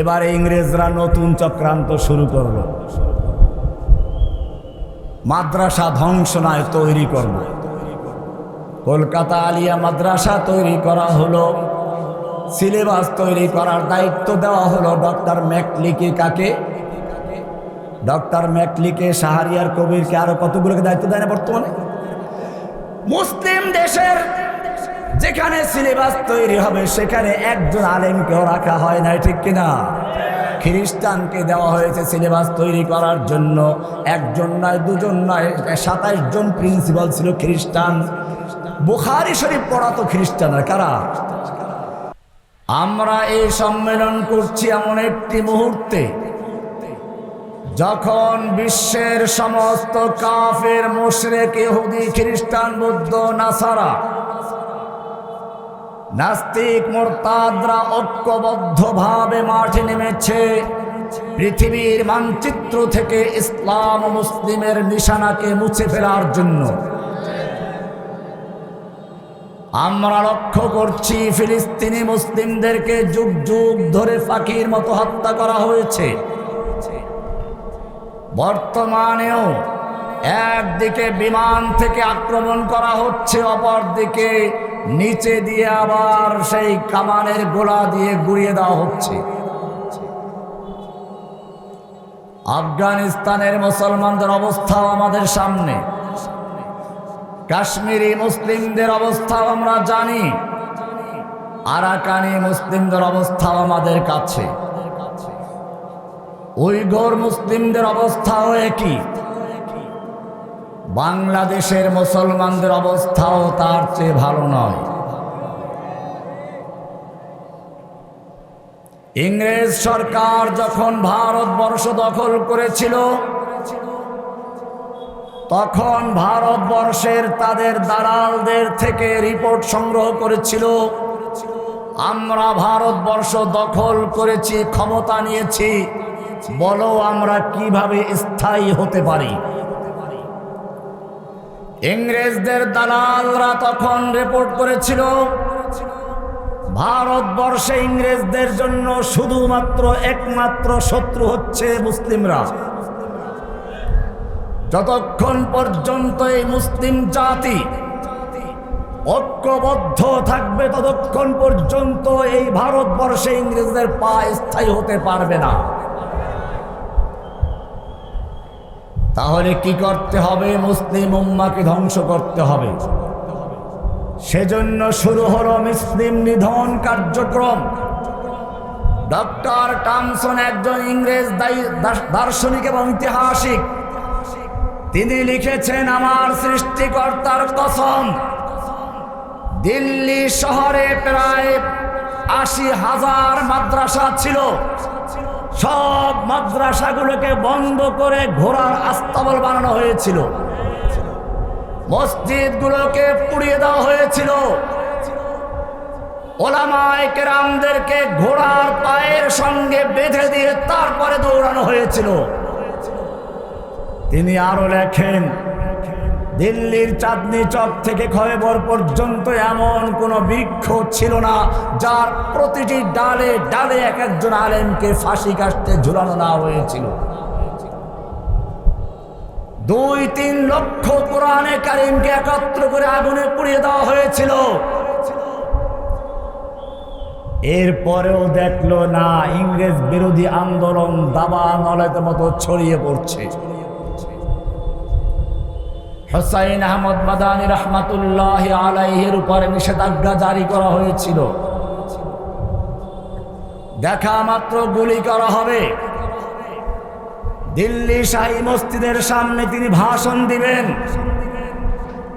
এবারে ইংরেজরা নতুন চক্রান্ত শুরু করল। মাদ্রাসা ধ্বংস নয় তৈরি করব কলকাতা আলিয়া মাদ্রাসা তৈরি করা হলো। সিলেবাস তৈরি করার দায়িত্ব দেওয়া হলো ডক্টর ম্যাকলিকে কাকে? ডক্টর ম্যাকলিকে শাহরিয়ার কবিরকে আরও কতগুলোকে দায়িত্ব দেয় না বর্তমানে? মুসলিম দেশের যেখানে সিলেবাস তৈরি হবে, সেখানে একজন আলেমকেও রাখা হয় না ঠিক কিনা? খ্রিস্টানকে দেওয়া হয়েছে সিলেবাস তৈরি করার জন্য। একজন নয়, দুজন নয়, সাতাইশ জন প্রিন্সিপাল ছিল খ্রিস্টান। বুখারি শরীফ পড়াতো খ্রিস্টানরা, কারা? আমরা এই সম্মেলন করছি এমন একটি মুহূর্তে। যখন বিশ্বের সমস্ত কাফের, মুশরেক, ইহুদি, খ্রিস্টান, বৌদ্ধ, নাসারা নাস্তিক মোরতাদরা ঐক্যবদ্ধভাবে মাঠে নেমেছে। পৃথিবীর মানচিত্র থেকে ইসলাম মুসলিমের নিশানাকে মুছে ফেলার জন্য। আমরা লক্ষ্য করছি, ফিলিস্তিনি মুসলিমদেরকে যুগ যুগ ধরে ফাঁকির মতো হত্যা করা হয়েছে। বর্তমানেও একদিকে বিমান থেকে আক্রমণ করা হচ্ছে, অপরদিকে নিচে দিয়ে আবার সেই কামানের গোলা দিয়ে গুড়িয়ে দেওয়া হচ্ছে। আফগানিস্তানের মুসলমানদের অবস্থাও আমাদের সামনে। কাশ্মীরি মুসলিমদের অবস্থাও আমরা জানি। আরাকানি মুসলিমদের অবস্থাও আমাদের কাছে। উইঘর মুসলিমদের অবস্থাও একই। বাংলাদেশের মুসলমানদের অবস্থাও তার চেয়ে ভালো নয়। ইংরেজ সরকার যখন ভারতবর্ষ দখল করেছিল, তখন ভারতবর্ষের তাদের দালালদের থেকে রিপোর্ট সংগ্রহ করেছিল, আমরা ভারতবর্ষ দখল করেছি, ক্ষমতা নিয়েছি, বলো আমরা কীভাবে স্থায়ী হতে পারি? ইংরেজদের দালালরা তখন রিপোর্ট করেছিল, ভারতবর্ষে ইংরেজদের জন্য শুধুমাত্র একমাত্র শত্রু হচ্ছে মুসলিমরা। যতক্ষণ পর্যন্ত এই মুসলিম জাতি ঐক্যবদ্ধ থাকবে, ততক্ষণ পর্যন্ত এই ভারতবর্ষে ইংরেজদের পা স্থায়ী হতে পারবে না। তাহলে কি করতে হবে? মুসলিম উম্মাকে ধ্বংস করতে হবে। সেজন্য শুরু হলো মুসলিম নিধন কার্যক্রম। ডক্টর টামসন একজন ইংরেজ দার্শনিক এবং ঐতিহাসিক তিনি লিখেছেন, আমার সৃষ্টিকর্তার কসম, দিল্লি শহরে প্রায় আশি হাজার মাদ্রাসা ছিল। সব মাদ্রাসাগুলোকে বন্ধ করে ঘোড়ার আস্তাবল বানানো হয়েছিল। মসজিদগুলোকে পুড়িয়ে দেওয়া হয়েছিল। ওলামায় কেরামদেরকে ঘোড়ার পায়ের সঙ্গে বেঁধে দিয়ে তারপরে দৌড়ানো হয়েছিল। তিনি আরও লেখেন দিল্লির চাঁদনি চক থেকে খয়বর পর্যন্ত এমন কোনো বৃক্ষ ছিল না, যার প্রতিটি ডালে ডালে এক একজন আলেমকে ফাঁসি কাটতে ঝুলানো না হয়েছিল। দুই তিন লক্ষ কোরআনে কারিমকে একত্র করে আগুনে পুড়িয়ে দেওয়া হয়েছিল। এরপরেও দেখল, না, ইংরেজ বিরোধী আন্দোলন দাবা নলের মতো ছড়িয়ে পড়ছে। হোসাইন আহমদ মাদানী রহমাতুল্লাহ আলাইহের উপরে নিষেধাজ্ঞা জারি করা হয়েছিল। দেখা মাত্র গুলি করা হবে। দিল্লি শাহী মসজিদের সামনে তিনি ভাষণ দিবেন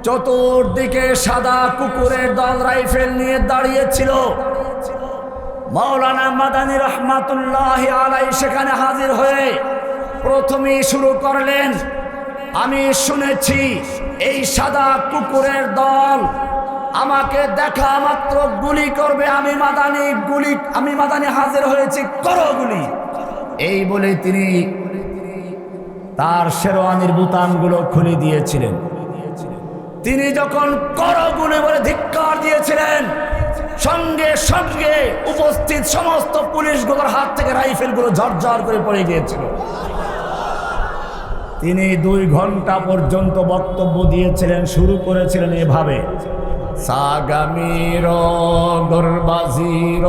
চতুর্দিকে সাদা কুকুরের দল রাইফেল নিয়ে দাঁড়িয়েছিল। মৌলানা মাদানী রহমাতুল্লাহ আলাই সেখানে হাজির হয়ে প্রথমেই শুরু করলেন আমি শুনেছি এই সাদা কুকুরের দল আমাকে দেখা মাত্র গুলি করবে। আমি মাদানি গুলি, আমি মাদানি হাজির হয়েছি, করো গুলি। এই বলে তিনি তার শেরওয়ানির বুতামগুলো খুলে দিয়েছিলেন। তিনি যখন করো গুলি বলে ধিক্কার দিয়েছিলেন, সঙ্গে সঙ্গে উপস্থিত সমস্ত পুলিশগুলোর হাত থেকে রাইফেলগুলো ঝরঝর করে পড়ে গিয়েছিল। তিনি দুই ঘণ্টা পর্যন্ত বক্তব্য দিয়েছিলেন, শুরু করেছিলেন এভাবে। সাগামির গর্বাজির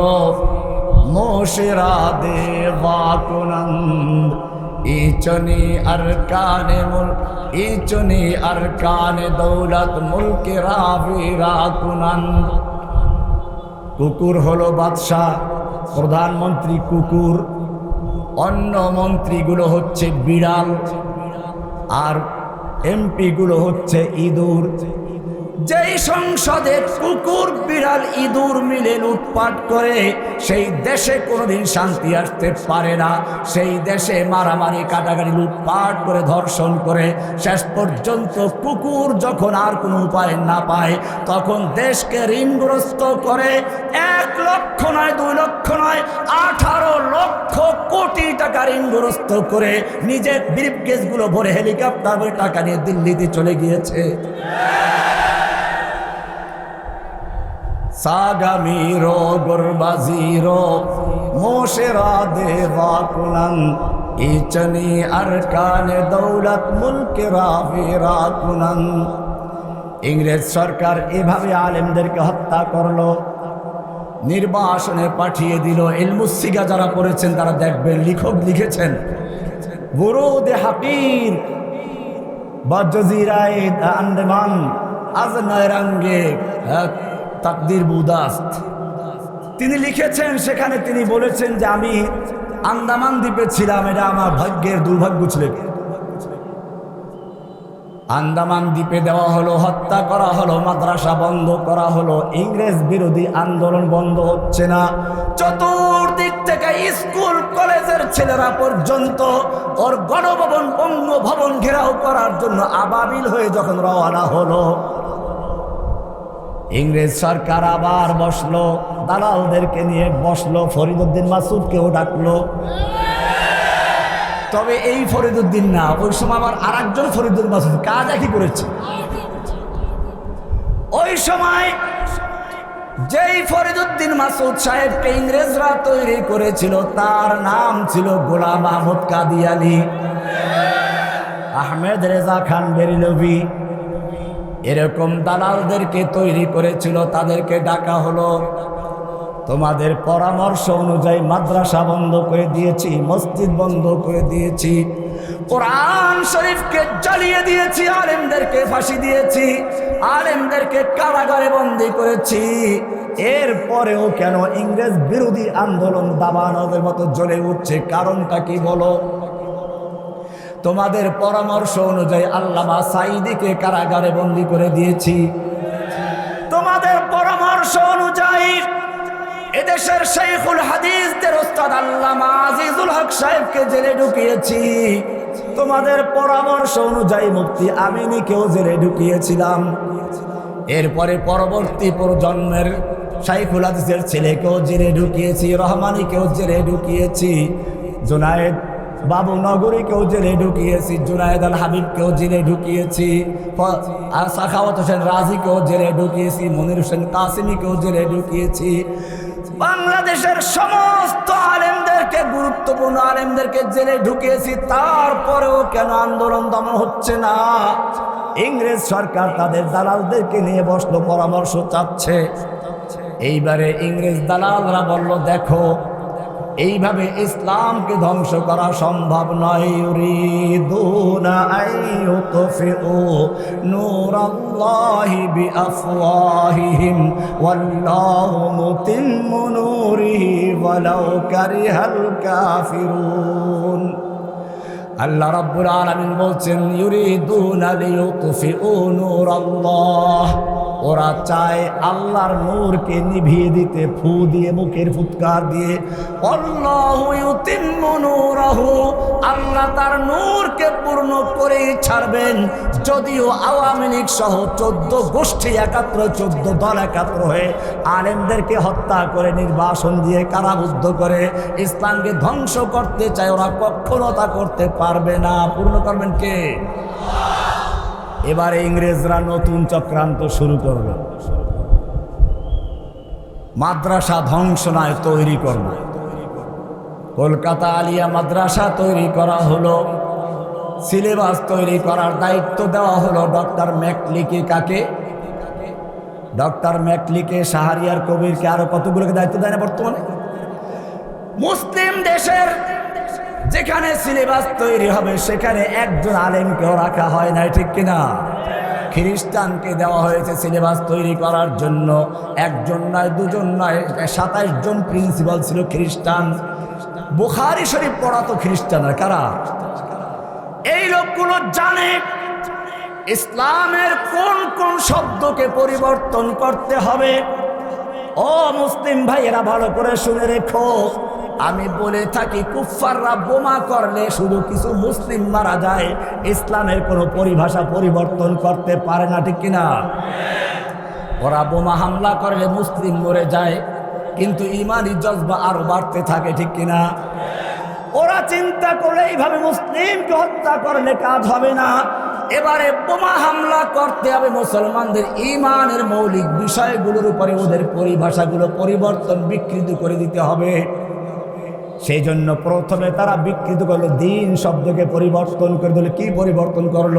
মোশেরা দেবাকুনন্দ ইচনি আর কানে মুল, ইচনি আর কানে দৌলত মুলকে রাকুনন্দ কুকুর হলো বাদশাহ, প্রধানমন্ত্রী কুকুর, অন্য মন্ত্রীগুলো হচ্ছে বিড়াল। আর এমপিগুলো হচ্ছে ইঁদুর। যেই সংসদে কুকুর, বিড়াল, ইঁদুর মিলে লুটপাট করে, সেই দেশে কোনোদিন শান্তি আসতে পারে না। সেই দেশে মারামারি, কাটাকাটি, লুটপাট করে, ধর্ষণ করে, শেষ পর্যন্ত কুকুর যখন আর কোনো উপায় না পায়, তখন দেশকে ঋণগ্রস্ত করে এক লক্ষ নয়, দুই লক্ষ নয়, আঠারো লক্ষ কোটি টাকা ঋণগ্রস্ত করে নিজের ব্রিফকেসগুলো ভরে হেলিকপ্টার টাকা নিয়ে দিল্লিতে চলে গিয়েছে। গোরবাজিরো মোশেরা দেবা কুলন ইচনি আরকানে দৌলত মুলকে রাফিরা কুনন ইংরেজ সরকার এভাবে আলেমদেরকে হত্যা করল। নির্বাসনে পাঠিয়ে দিল ইলমুসিগা যারা পড়েছেন, তারা দেখবেন লিখক লিখেছেন, বুরুদে হাকির বা জজিরায় আন্দামান, আজ নয়রাঙ্গে তাকদির বুদাস্ত। তিনি লিখেছেন, সেখানে তিনি বলেছেন যে আমি আন্দামান দ্বীপে ছিলাম, এটা আমার ভাগ্যের দুর্ভাগ্য ছিল। আন্দামান দ্বীপে দেওয়া হলো, হত্যা করা হলো, মাদ্রাসা বন্ধ করা হলো, ইংরেজ বিরোধী আন্দোলন বন্ধ হচ্ছে না। চতুর্দিক থেকে স্কুল, কলেজের ছেলেরা পর্যন্ত ওর গণভবন, বঙ্গভবন ঘেরাও করার জন্য আবাবিল হয়ে যখন রওনা হলো ইংরেজ সরকার আবার বসল, দালালদেরকে নিয়ে বসল ফরিদুদ্দিন মাসুদকেও ডাকলো। তবে এই ফরিদুদ্দিন না, ওই সময় আমার আর একজন ফরিদুদ্দিন মাসুদ কাজ একই করেছে? ওই সময় যেই ফরিদুদ্দিন মাসুদ সাহেবকে ইংরেজরা তৈরি করেছিল, তার নাম ছিল গোলাম আহমদ কাদিয়ালি আহমেদ রেজা খান বেরিলভি এরকম দালালদেরকে তৈরি করেছিল, তাদেরকে ডাকা হলো। তোমাদের পরামর্শ অনুযায়ী মাদ্রাসা বন্ধ করে দিয়েছি, মসজিদ বন্ধ করে দিয়েছি, কোরআন শরীফকে জ্বালিয়ে দিয়েছি, আলেমদেরকে ফাঁসি দিয়েছি, আলেমদেরকে কারাগারে বন্দি করেছি। এরপরেও কেন ইংরেজ বিরোধী আন্দোলন দাবানদের মতো জ্বলে উঠছে, কারণটা কি বলো? তোমাদের পরামর্শ অনুযায়ী আল্লামা সাইদিকে কারাগারে বন্দি করে দিয়েছি। তোমাদের পরামর্শ অনুযায়ী এদেশের শেখুল হাদিসদের ওস্তাদ আল্লামা আজিজুল হক সাহেবকে জেলে ঢুকিয়েছি। তোমাদের পরামর্শ অনুযায়ী মুক্তি আমিনীকেও জেলে ঢুকিয়েছিলাম। এরপরে পরবর্তী প্রজন্মের শাইখুল হাদিসের ছেলেকেও জেলে ঢুকিয়েছি, রহমানিকেও জেলে ঢুকিয়েছি। জোনায়েদ বাবু নগরীকেও জেলে ঢুকিয়েছি, জুনায়দ আল হাবিবকেও জেলে ঢুকিয়েছি আর সাখাওয়াত হোসেন রাজিকেও জেলে ঢুকিয়েছি, মনির হোসেন কাসিমিকেও জেলে ঢুকিয়েছি। বাংলাদেশের সমস্ত আলেমদেরকে, গুরুত্বপূর্ণ আলেমদেরকে জেলে ঢুকিয়েছি, তারপরেও কেন আন্দোলন দমন হচ্ছে না? ইংরেজ সরকার তাদের দালালদেরকে নিয়ে বসল, পরামর্শ চাচ্ছে। এইবারে ইংরেজ দালালরা বলল, দেখো এইভাবে ইসলামকে ধ্বংস করা সম্ভব নয়। আল্লাহ রাব্বুল আলামিন বলছেন ইউরিদুনা লিইউতফিউ নূরাল্লাহ। ওরা চায় আল্লাহর নূরকে নিভিয়ে দিতে, ফু দিয়ে, মুখের ফুৎকার দিয়ে। আল্লাহ তার নূরকে পূর্ণ করেই ছাড়বেন। যদিও আওয়ামী লীগ সহ চোদ্দ গোষ্ঠী একাত্র, চোদ্দ দল একাত্র হয়ে আলেমদেরকে হত্যা করে, নির্বাসন দিয়ে কারাবুদ্ধ করে ইসলামকে ধ্বংস করতে চায়, ওরা কখনো তা করতে পারবে না। পূর্ণ করবেন কে? এবারে ইংরেজরা নতুন চক্রান্ত শুরু করবে মাদ্রাসা ধ্বংস নয় তৈরি করব কলকাতা আলিয়া মাদ্রাসা তৈরি করা হলো। সিলেবাস তৈরি করার দায়িত্ব দেওয়া হলো ডক্টর ম্যাকলিকে কাকে? ডক্টর ম্যাকলিকে শাহরিয়ার কবিরকে আরও কতগুলোকে দায়িত্ব দেয় না বর্তমানে? মুসলিম দেশের যেখানে সিলেবাস তৈরি হবে, সেখানে একজন আলেমকেও রাখা হয় না ঠিক কিনা? খ্রিস্টানকে দেওয়া হয়েছে সিলেবাস তৈরি করার জন্য। একজন নয়, দুজন নয়, সাতাইশ জন প্রিন্সিপাল ছিল খ্রিস্টান। বুখারি শরীফ পড়াতো খ্রিস্টানরা, কারা? এই লোকগুলো জানে ইসলামের কোন কোন শব্দকে পরিবর্তন করতে হবে। ও মুসলিম ভাইয়েরা ভালো করে শুনে রেখো। আমি বলে থাকি কুফাররা বোমা করলে শুধু কিছু মুসলিম মারা যায়, ইসলামের কোনো পরিভাষা পরিবর্তন করতে পারে না, ঠিক কিনা? ওরা বোমা হামলা করলে মুসলিম মরে যায়, কিন্তু ইমানি জজবা আরও বাড়তে থাকে, ঠিক কিনা? ওরা চিন্তা করলে এইভাবে মুসলিমকে হত্যা করলে কাজ হবে না। এবারে বোমা হামলা করতে হবে মুসলমানদের ইমানের মৌলিক বিষয়গুলোর উপরে ওদের পরিভাষাগুলো পরিবর্তন বিকৃত করে দিতে হবে। সেই জন্য প্রথমে তারা বিকৃত করল, দিন শব্দকে পরিবর্তন করে দিল। কি পরিবর্তন করল?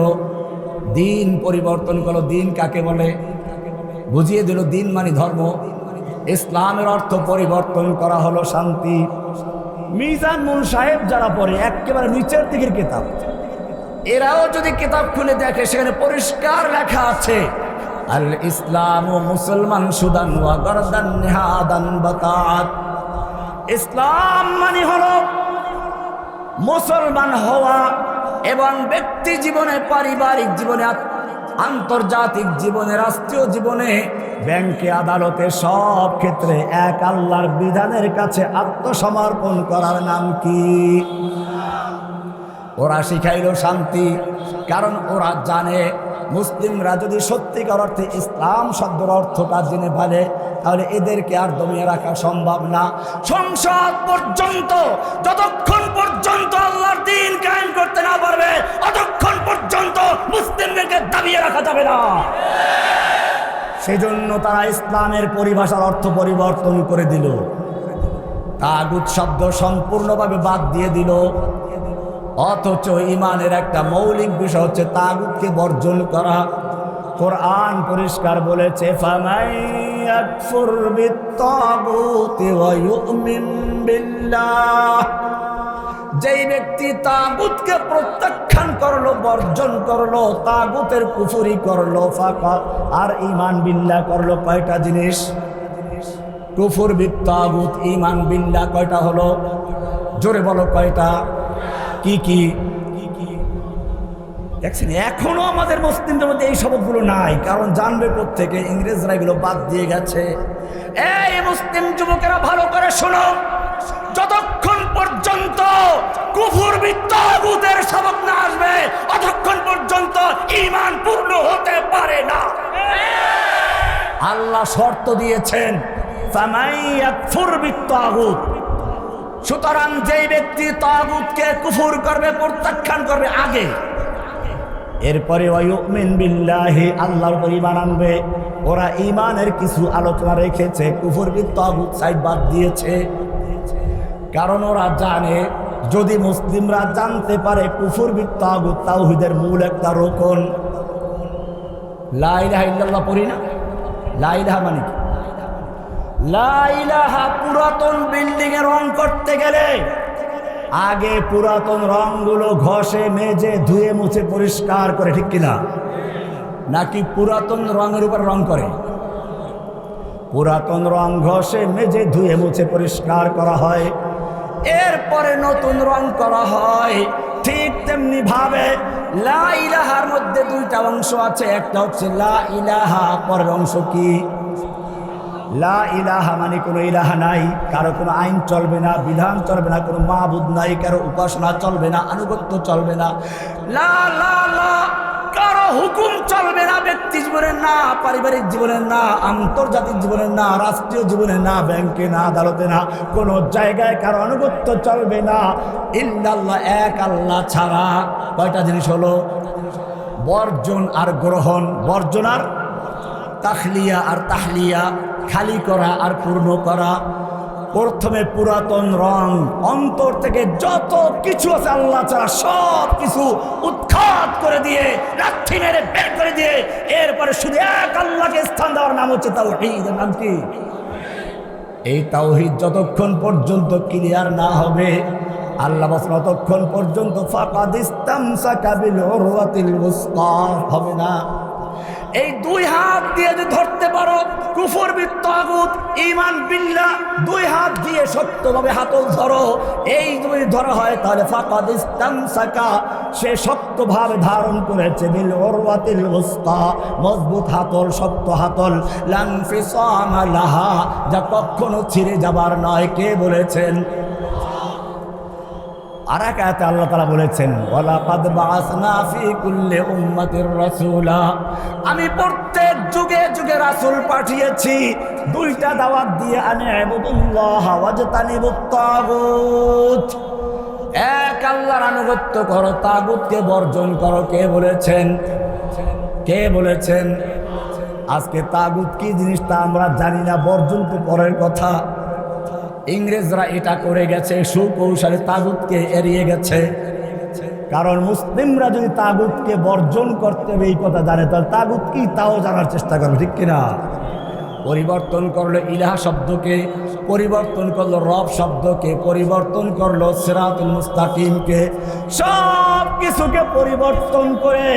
দিন পরিবর্তন করল। দিন কাকে বলে? বুঝিয়ে দিল, দিন মানে ধর্ম। ইসলামের অর্থ পরিবর্তন করা হলো শান্তি। মিজান মুন সাহেব যারা পড়ে, একেবারে নিচের দিকের কিতাব। এরাও যদি কিতাব খুলে দেখে, সেখানে পরিষ্কার লেখা আছে আল ইসলাম ও মুসলমান সুদান ওয়া গরদান নেহাদান বাতাত। ইসলাম মানে হল মুসলমান হওয়া এবং ব্যক্তি জীবনে, পারিবারিক জীবনে, আন্তর্জাতিক জীবনে, রাষ্ট্রীয় জীবনে ব্যাংকে, আদালতে সব ক্ষেত্রে এক আল্লাহর বিধানের কাছে আত্মসমর্পণ করার নাম কি? ওরা শিখাইল শান্তি। কারণ ওরা জানে, মুসলিমরা যদি সত্যিকার অর্থে ইসলাম শব্দের অর্থটা জেনে ফেলে, তাহলে এদেরকে আর দমিয়ে রাখা সম্ভব না। সংসদ পর্যন্ত, যতক্ষণ পর্যন্ত আল্লাহর দিন কায়েম করতে না পারবে, ততক্ষণ পর্যন্ত মুসলিমদেরকে দাবিয়ে রাখা যাবে না। সেজন্য তারা ইসলামের পরিভাষার অর্থ পরিবর্তন করে দিল। তাগুত শব্দ সম্পূর্ণভাবে বাদ দিয়ে দিল। অথচ ইমানের একটা মৌলিক বিষয় হচ্ছে তাগুতকে বর্জন করা। কোরআন পরিষ্কার বলেছে যেই ব্যক্তি তাগুতকে প্রত্যাখ্যান করল, বর্জন করল, তাগুতের কুফুরি করল, ফাঁকা আর ইমান বিল্লাহ করল কয়টা জিনিস? কুফুর বিত্তাগুত ইমান বিল্লাহ কয়টা হলো? জোরে বলো কয়টা? কি কি? দেখছেন, এখনও আমাদের মুসলিমদের মধ্যে এই শব্দগুলো নাই, কারণ জানবে থেকে ইংরেজরা এগুলো বাদ দিয়ে গেছে। এই মুসলিম যুবকেরা ভালো করে শোনো, যতক্ষণ পর্যন্ত কুফুর বিত্তাগুতের সবক না আসবে ততক্ষণ পর্যন্ত ইমান পূর্ণ হতে পারে না। আল্লাহ শর্ত দিয়েছেন, ফামাইয়াকফুর বিত্তাগুত সুতরাং যেই ব্যক্তি তাগুতকে কুফুর করবে, প্রত্যাখ্যান করবে আগে, এরপরে ওয়ায়ুমিন বিল্লাহি, আল্লাহর উপর ঈমান আনবে। ওরা ইমানের কিছু আলোচনা রেখেছে কুফুর তাগুত সাইড বাদ দিয়েছে। কারণ ওরা জানে, যদি মুসলিমরা জানতে পারে কুফুর বি তাগুত তাওহীদের মূল একটা রোকন। লা ইলাহা ইল্লাল্লাহ পড়ি না? লাইলাহা মানে কি? লাইলাহা পুরাতন বিল্ডিং এ রং করতে গেলে আগে পুরাতন রংগুলো ঘষে, মেজে, ধুয়ে, মুছে পরিষ্কার করে, ঠিক কিনা? নাকি পুরাতন রঙের উপর রং করে? পুরাতন রং ঘষে, মেজে, ধুয়ে, মুছে পরিষ্কার করা হয়। এরপরে নতুন রং করা হয়। ঠিক তেমনি ভাবে লা ইলাহার মধ্যে দুইটা অংশ আছে। একটা হচ্ছে লা ইলাহা, পরের অংশ কি? লা ইলাহা মানে কোনো ইলাহা নাই, কারও কোনো আইন চলবে না, বিধান চলবে না, কোনো মাহবুদ নাই, কারও উপাসনা চলবে না, আনুগত্য চলবে না। লা লা লা, কারও হুকুম চলবে না, ব্যক্তি জীবনের না, পারিবারিক জীবনের না, আন্তর্জাতিক জীবনের না, রাষ্ট্রীয় জীবনে না, ব্যাংকে না, আদালতে না, কোনো জায়গায় কারও আনুগত্য চলবে না। ইল্লাল্লাহ, এক আল্লাহ ছাড়া। কয়টা জিনিস হলো? বর্জন আর গ্রহণ। বর্জন আর তাহলিয়া আর তাহলিয়া। খালি করা আর পূর্ণ করা। প্রথমে পুরাতন রং, অন্তর থেকে যত কিছু আছে আল্লাহ ছাড়া সব কিছু উৎখাত করে দিয়ে লাথি মেরে বের করে দিয়ে, এরপরে শুধু এক আল্লাহকে স্থান দেওয়ার নাম হচ্ছে তাও নাম কি? এই তাওহিদ যতক্ষণ পর্যন্ত ক্লিয়ার না হবে, আল্লাহ ততক্ষণ পর্যন্ত উরওয়াতিল উসকা। হবে না। এই দুই হাত দিয়ে যদি ধরতে পারো, কুফর বিত্তাগুত ইমান বিল্লাহ দুই হাত দিয়ে শক্তভাবে হাতল ধরো। এই যদি ধরা হয়, তাহলে ফাকাদিস্তাম সাকা সে শক্তভাবে ধারণ করেছে বিল উরওয়াতিল উসকা মজবুত হাতল, শক্ত হাতল। লানফিসাম লাহা, যা কখনো ছিঁড়ে যাবার নয়। কে বলেছেন? আর এক আয়াতে আল্লাহ তালা বলেছেন আমি প্রত্যেক যুগে যুগে রাসুল পাঠিয়েছি, দুইটা দাওয়াত দিয়ে, আনে এক আল্লাহর আনুগত্য করো, তাগুতকে বর্জন করো। কে বলেছেন? কে বলেছেন? আজকে তাগুত কি জিনিসটা আমরা জানি না, বর্জন তো পরের কথা। ইংরেজরা এটা করে গেছে, সুকৌশলে তাগুতকে এড়িয়ে গেছে। কারণ মুসলিমরা যদি তাগুতকে বর্জন করতে হবে এই কথা জানে, তাহলে তাগুত কি তাও জানার চেষ্টা করবে, ঠিক কিনা? পরিবর্তন করল ইলাহা শব্দকে, পরিবর্তন করল রব শব্দকে, পরিবর্তন করল সিরাতুল মুস্তাকিমকে। সব কিছুকে পরিবর্তন করে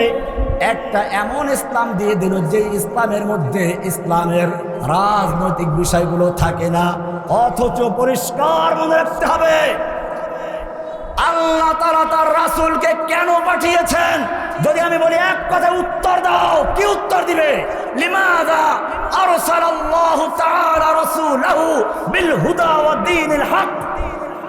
একটা এমন ইসলাম দিয়ে দিল যে ইসলামের মধ্যে ইসলামের রাজনৈতিক বিষয়গুলো থাকে না। অথচ পরিষ্কার মনে রাখতে হবে। আল্লাহ তারা তার রাসুলকে কেন পাঠিয়েছেন? যদি আমি বলি এক কথায় উত্তর দাও, কি উত্তর দিবে?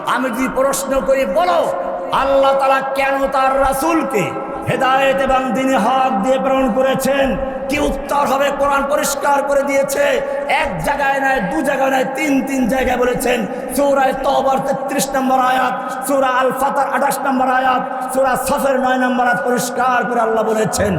আমি যদি প্রশ্ন করি, বলো, আল্লাহ তাআলা কেন তার রাসূলকে হেদায়েত এবং দিনে হক দিয়ে প্রেরণ করেছেন? কি উত্তর হবে, কোরআন পরিষ্কার করে দিয়েছে। এক জায়গায় নয়, দু জায়গায় নয়, তিন তিন জায়গায় বলেছেন। সৌরায় তবর তেত্রিশ নম্বর আয়াত, সৌরা আল ফাতার আঠাশ নম্বর আয়াত, সৌরা সফের নয় নম্বর আয়াত পরিষ্কার করে আল্লাহ বলেছেন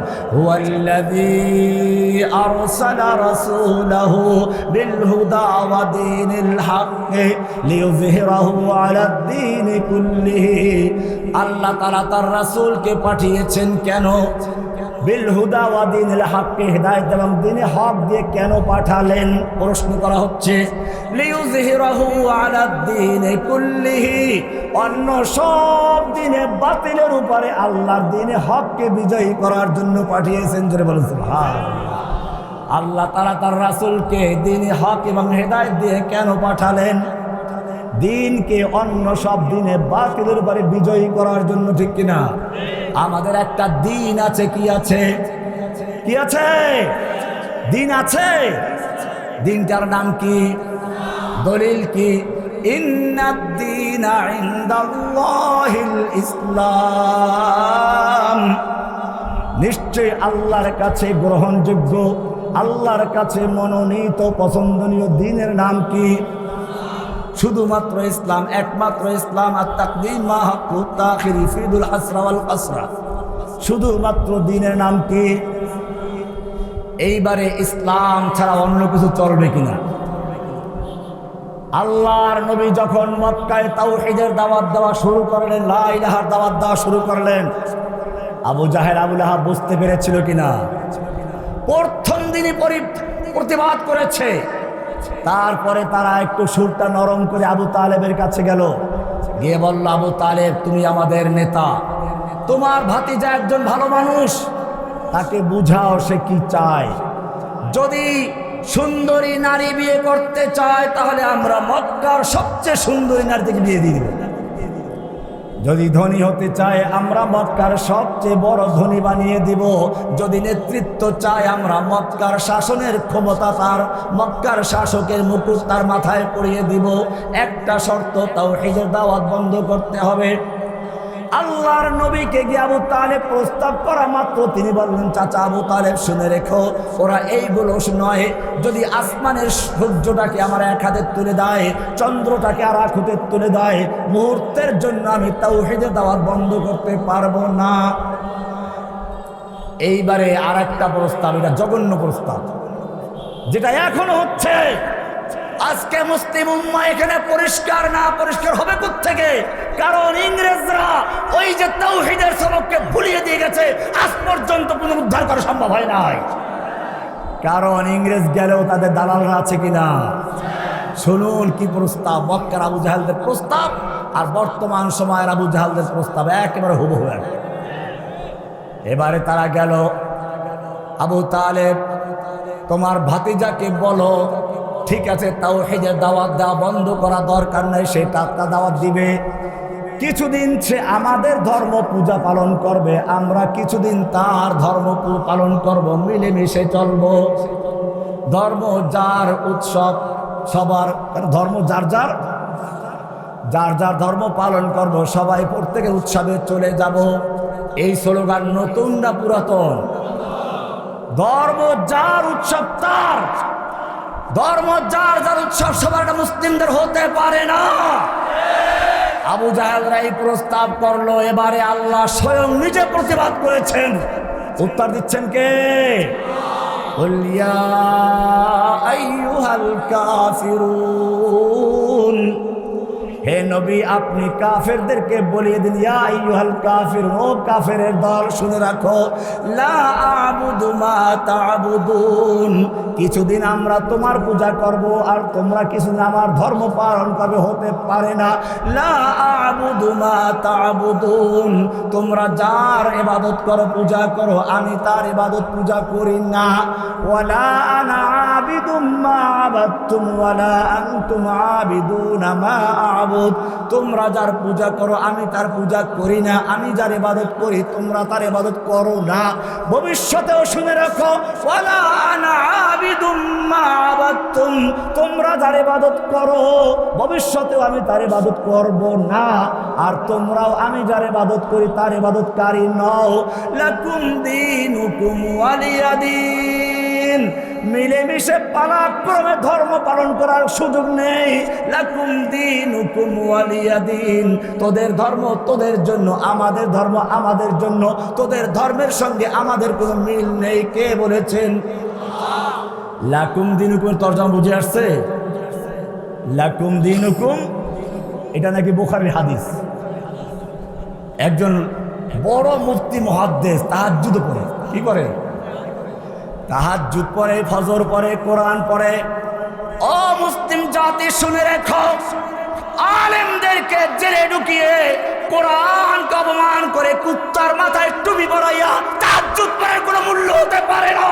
দীন কুল্লিহি। আল্লাহ তাআলা তার রাসূলকে পাঠিয়েছেন কেন? বিল হুদা ওয়া দিনিল হককে হেদায়েত এবং দিনে হক দিয়ে কেন পাঠালেন? প্রশ্ন করা হচ্ছে অন্য সব দিনে বাতিলের উপরে আল্লাহর দিনে হককে বিজয়ী করার জন্য পাঠিয়েছেন। জোরে বলেন, সুবহানাল্লাহ। আল্লাহ তাআলা তার রাসূলকে দিনে হক এবং হেদায়েত দিয়ে কেন পাঠালেন? দিনকে অন্য সব দিনে বাতিলের উপরে বিজয়ী করার জন্য ঠিক কিনা? আমাদের একটা দিন আছে, কি আছে? কি আছে? দিন আছে। দিনটার নাম কি? দলিল কি? ইসলাম। নিশ্চয় আল্লাহর কাছে গ্রহণযোগ্য, আল্লাহর কাছে মনোনীত, পছন্দনীয় দিনের নাম কি? শুধুমাত্র ইসলাম, একমাত্র ইসলাম, আর তাকদিম শুধুমাত্র দিনের নাম কি? এইবারে ইসলাম ছাড়া অন্য কিছু চলবে কিনা? আল্লাহর নবী যখন মক্কায় তাওহীদের দাওয়াত দেওয়া শুরু করলেন, লা ইলাহার দাওয়াত দেওয়া শুরু করলেন, আবু জাহের আবুল আহাব বুঝতে পেরেছিল কিনা? প্রথম দিনই পরি- প্রতিবাদ করেছে। তারপরে তারা একটু সুরটা নরম করে আবু তালেবের কাছে গেল। গিয়ে বলল, আবু তালেব, তুমি আমাদের নেতা। তোমার ভাতিজা একজন ভালো মানুষ। তাকে বুঝাও সে কি চায়। যদি সুন্দরী নারী বিয়ে করতে চায়, তাহলে আমরা মক্কার সবচেয়ে সুন্দরী নারী থেকে বিয়ে দিয়ে দিব। যদি ধনী হতে চায়, আমরা মৎকার সবচেয়ে বড় ধনী বানিয়ে দিব। যদি নেতৃত্ব চায়, আমরা মৎকার শাসনের ক্ষমতা তার, মক্কার শাসকের মুকুশ তার মাথায় পড়িয়ে দিব। একটা শর্ত তাও হেজের দাওয়াত বন্ধ করতে হবে। আল্লাহর নবীকে গিয়ে আবু তালেব প্রস্তাব করা মাত্র। তিনি বললেন, চাচা আবু তালেব, শুনে রেখো, ওরা এইগুলো নয়। যদি আসমানের সূর্যটাকে আমার এক হাতে তুলে দেয়, চন্দ্রটাকে আর এক হাতে তুলে দেয়, মুহূর্তের জন্য আমি তাও হেঁটে দাওয়াত বন্ধ করতে পারব না। এইবারে আর একটা প্রস্তাব, এটা জঘন্য প্রস্তাব, যেটা এখনও হচ্ছে। আজকে মুসলিম উম্মা এখানে পরিষ্কার না পরিষ্কার হবে থেকে কারণ ইংরেজরা ওই যে তৌহিদের সবককে ভুলিয়ে দিয়ে গেছে, আজ পর্যন্ত পুনরুদ্ধার করা সম্ভব হয় নাই। কারণ ইংরেজ গেলেও তাদের দালালরা আছে কিনা? শুনুন কি প্রস্তাব, মক্কার আবু জাহালদের প্রস্তাব আর বর্তমান সময়ের আবু জাহালদের প্রস্তাব একেবারে হুবহু এক। এবারে তারা গেল, আবু তালেব, তোমার ভাতিজাকে বলো ঠিক আছে তাও হেজে দাওয়াত দেওয়া বন্ধ করা দরকার নেই, সে টাটকা দাওয়াত দিবে। কিছুদিন সে আমাদের ধর্ম পূজা পালন করবে, আমরা কিছুদিন তার ধর্ম পালন করব, মিলেমিশে চলব। ধর্ম যার উৎসব, সবার ধর্ম যার যার যার যার ধর্ম পালন করব, সবাই প্রত্যেকে উৎসবে চলে যাব। এই স্লোগান নতুন না পুরাতন? ধর্ম যার উৎসব তার। ধর্ম যার যার উৎসব সবার মুসলিমদের হতে পারে না। আবু জাহালরা এই প্রস্তাব করল, এবারে আল্লাহ স্বয়ং নিজে প্রতিবাদ করেছেন। উত্তর দিচ্ছেন কে? বলিয়া আইয়ুহাল কাফিরুন। হে নবী, আপনি কাফেরদেরকে বলিয়ে দিন, ইয়া আইয়ুহাল কাফির, ও কাফেরের দল, শুনে রাখো তাবুদুন। কিছুদিন আমরা তোমার পূজা করব আর তোমরা কিছুদিন আমার ধর্ম পালন করবে, হতে পারে না। লা আবুদু মা তাবুদুন। তোমরা যার ইবাদত করো, পূজা করো, আমি তার ইবাদত পূজা করি না। ওয়ালা আনা আবিদুম মা আবাদতুম, ওয়ালা আনতুম আবিদুনা মা আবুদ তোমরা যার পূজা করো, আমি তার পূজা করি না। আমি যার ইবাদত করি, তোমরা তার ইবাদত করো না। ভবিষ্যতেও শুনে রাখো তোমরা যার ইবাদত করো, ভবিষ্যতেও আমি তার ইবাদত করব না। আর তোমরাও আমি যার ইবাদত করি, তার ইবাদতকারী নও। লাকুম দীনুকুম ওয়ালিয়াদিন মিলেমিশে পালাক্রমে ধর্ম পালন করার সুযোগ নেই। লাকুম দিন হুকুম ওয়ালিয়াদিন তোদের ধর্ম তোদের জন্য, আমাদের ধর্ম আমাদের জন্য। তোদের ধর্মের সঙ্গে আমাদের কোনো মিল নেই। কে বলেছেন? লাকুম দিন হুকুমের তর্জমা বুঝে আসছে? লাকুম দিন হুকুম এটা নাকি বোখারির হাদিস। একজন বড় মুফতি মহাদ্দেশ তাহাজ্জুদ পড়ে। কি করে? তাহাজ্জুদ পরে, ফজর পরে, কোরআন পরে। ও মুসলিম জাতি, শুনে রেখো, আলেমদেরকে জেলে ঢুকিয়ে কোরআন অপমান করে কুত্তার মাথায় টুপি পড়াইয়া যুগ পরে কোনো মূল্য হতে পারে না।